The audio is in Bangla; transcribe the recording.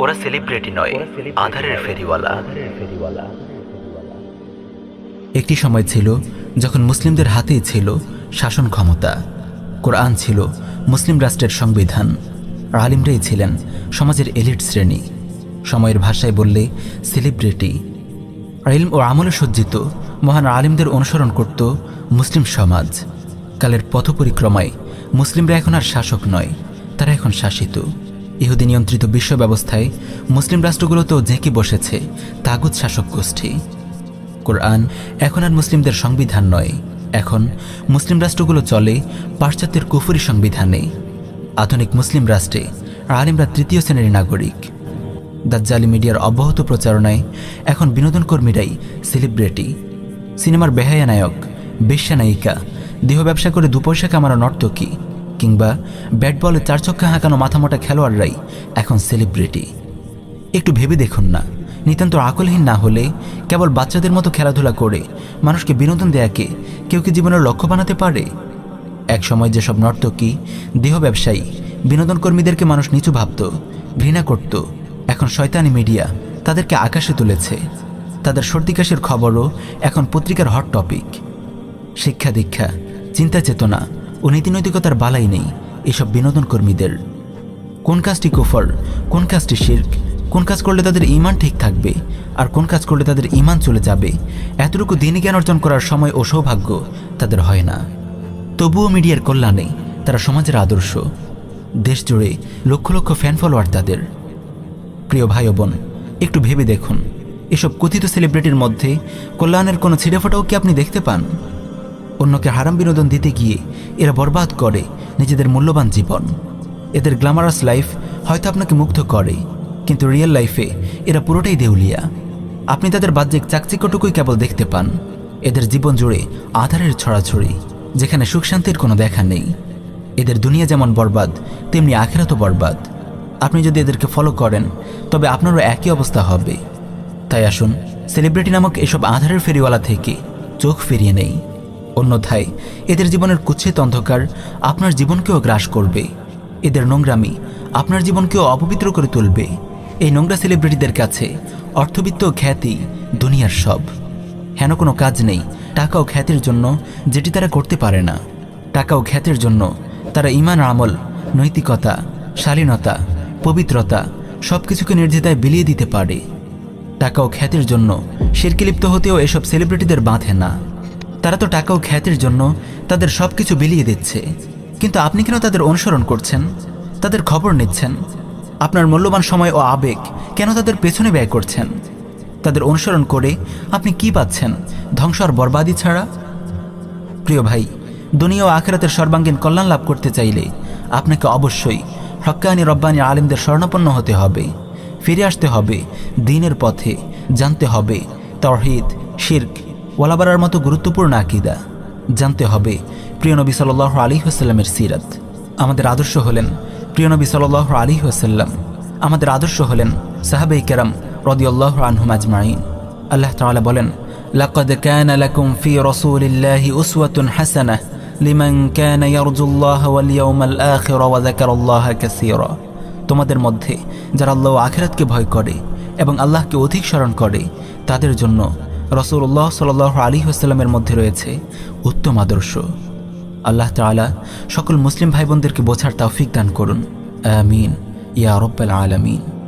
ওরা সেলিব্রিটি নয় আধারের ফেরিওয়ালা। একটি সময় ছিল যখন মুসলিমদের হাতেই ছিল শাসন ক্ষমতা কোরআন ছিল মুসলিম রাষ্ট্রের সংবিধান আর আলিমরাই ছিলেন সমাজের এলিট শ্রেণি। সময়ের ভাষায় বললে সেলিব্রিটি ইলম ও আমলে সজ্জিত মহান আলিমদের অনুসরণ করত মুসলিম সমাজ। কালের পথ পরিক্রমায় মুসলিমরা এখন আর শাসক নয় তারা এখন শাসিত। ইহুদি নিয়ন্ত্রিত বিশ্ব ব্যবস্থায় মুসলিম রাষ্ট্রগুলোতেও জেঁকে বসেছে তাগুদ শাসক গোষ্ঠী। কোরআন এখন আর মুসলিমদের সংবিধান নয়। এখন মুসলিম রাষ্ট্রগুলো চলে পাশ্চাত্যের কুফুরি সংবিধানে। আধুনিক মুসলিম রাষ্ট্রে আলিমরা তৃতীয় শ্রেণির নাগরিক। দাজ্জালি মিডিয়ার অব্যাহত প্রচারণায় এখন বিনোদন কর্মীরাই সেলিব্রিটি। সিনেমার বেহায়া নায়ক বেশ্যা নায়িকা, দেহ ব্যবসা করে দুপয়সা কামানো নর্তকী কিংবা ব্যাট বলে চার চক্কা হাঁকানো মাথামোটা খেলোয়াড়রাই এখন সেলিব্রিটি। একটু ভেবে দেখুন না, নিতান্ত আকলহীন না হলে কেবল বাচ্চাদের মতো খেলাধুলা করে মানুষকে বিনোদন দেয়াকে কেউ কি জীবনের লক্ষ্য বানাতে পারে? এক সময় যেসব নর্তকী, দেহ ব্যবসায়ী, বিনোদন কর্মীদেরকে মানুষ নিচু ভাবত, ঘৃণা করত, এখন শয়তানি মিডিয়া তাদেরকে আকাশে তুলেছে। তাদের সর্দি কাশির খবরও এখন পত্রিকার হট টপিক। শিক্ষা দীক্ষা, চিন্তা চেতনা ও নীতিনৈতিকতার বালাই নেই এসব বিনোদন কর্মীদের। কোন কাজটি কুফর কোন কাজটি শির্ক, কোন কাজ করলে তাদের ইমান ঠিক থাকবে, আর কোন কাজ করলে তাদের ইমান চলে যাবে, এতটুকু দিনই জ্ঞান অর্জন করার সময় ও সৌভাগ্য তাদের হয় না। তবুও মিডিয়ার কল্যাণে তারা সমাজের আদর্শ দেশ জুড়ে লক্ষ লক্ষ ফ্যান ফলোয়ার তাদের। প্রিয় ভাই বোন, একটু ভেবে দেখুন, এসব কথিত সেলিব্রিটির মধ্যে কল্যাণের কোনো ছিঁড়েফোঁটাও কি আপনি দেখতে পান? অন্যকে হারাম বিনোদন দিতে গিয়ে এরা বরবাদ করে নিজেদের মূল্যবান জীবন। এদের গ্ল্যামারাস লাইফ হয়তো আপনাকে মুগ্ধ করে, কিন্তু রিয়েল লাইফে এরা পুরোটাই দেউলিয়া। আপনি তাদের বাহ্যিক চাকচিক্যটুকুই কেবল দেখতে পান। এদের জীবন জুড়ে আধারের ছড়াছড়ি, যেখানে সুখ শান্তির কোনো দেখা নেই। এদের দুনিয়া যেমন বরবাদ, তেমনি আখেরাতও বরবাদ। আপনি যদি এদেরকে ফলো করেন, তবে আপনারও একই অবস্থা হবে। তাই আসুন সেলিব্রিটি নামক এসব আধারের ফেরিওয়ালা থেকে চোখ ফিরিয়ে নেই। অন্যথায় এদের জীবনের কুচ্ছিত অন্ধকার আপনার জীবনকেও গ্রাস করবে। এদের নোংরামি আপনার জীবনকেও অপবিত্র করে তুলবে। এই নোংরা সেলিব্রিটিদের কাছে অর্থবিত্ত খ্যাতি দুনিয়ার সব। হেন কোনো কাজ নেই টাকা ও খ্যাতির জন্য যেটি তারা করতে পারে না। টাকা ও খ্যাতির জন্য তারা ইমান আমল, নৈতিকতা, শালীনতা, পবিত্রতা সব কিছুকে নির্দ্বিধায় বিলিয়ে দিতে পারে। টাকা ও খ্যাতির জন্য শিরকে লিপ্ত হতেও এসব সেলিব্রিটিদের বাঁধে না। তারা তো টাকা ও খ্যাতির জন্য তাদের সব কিছু বিলিয়ে দিচ্ছে। কিন্তু আপনি কেন তাদের অনুসরণ করছেন? তাদের খবর নিচ্ছেন। আপনার মূল্যবান সময় ও আবেগ কেন তাদের পেছনে ব্যয় করছেন? তাদের অনুসরণ করে আপনি কি পাচ্ছেন? ধ্বংস আর বরবাদি ছাড়া? প্রিয় ভাই, দুনিয়া ও আখেরাতের সর্বাঙ্গীন কল্যাণ লাভ করতে চাইলে আপনাকে অবশ্যই হক্কানি রব্বানি আলিমদের স্বর্ণাপন্ন হতে হবে। ফিরে আসতে হবে দিনের পথে, জানতে হবে তরহিদ শির্ক ওয়ালাবারার মতো গুরুত্বপূর্ণ আকিদা জানতে হবে প্রিয় নবী সাল আলী হাসাল্লামের সিরাত আমাদের আদর্শ হলেন প্রিয় নবী সাল আলী হাসাল্লাম আমাদের আদর্শ হলেন সাহাবে কেরাম রদিউল্লাহ আনহুম আজমাইন আল্লাহ তাআলা বলেন لقد كان لكم في رسول الله أسوة حسنة لمن كان يرجو الله واليوم الآخر وذكر الله كثيرا তোমাদের মধ্যে যারা আল্লাহ ও আখিরাতকে ভয় করে এবং আল্লাহকে অধিক স্মরণ করে তাদের জন্য রসুল্লাহ সাল আলী হাসাল্লামের মধ্যে রয়েছে উত্তম আদর্শ। আল্লাহ তালা সকল মুসলিম ভাই বোনদেরকে বোঝার তাওফিক দান করুন। আমিন। ইয়া রব্বাল আলামিন।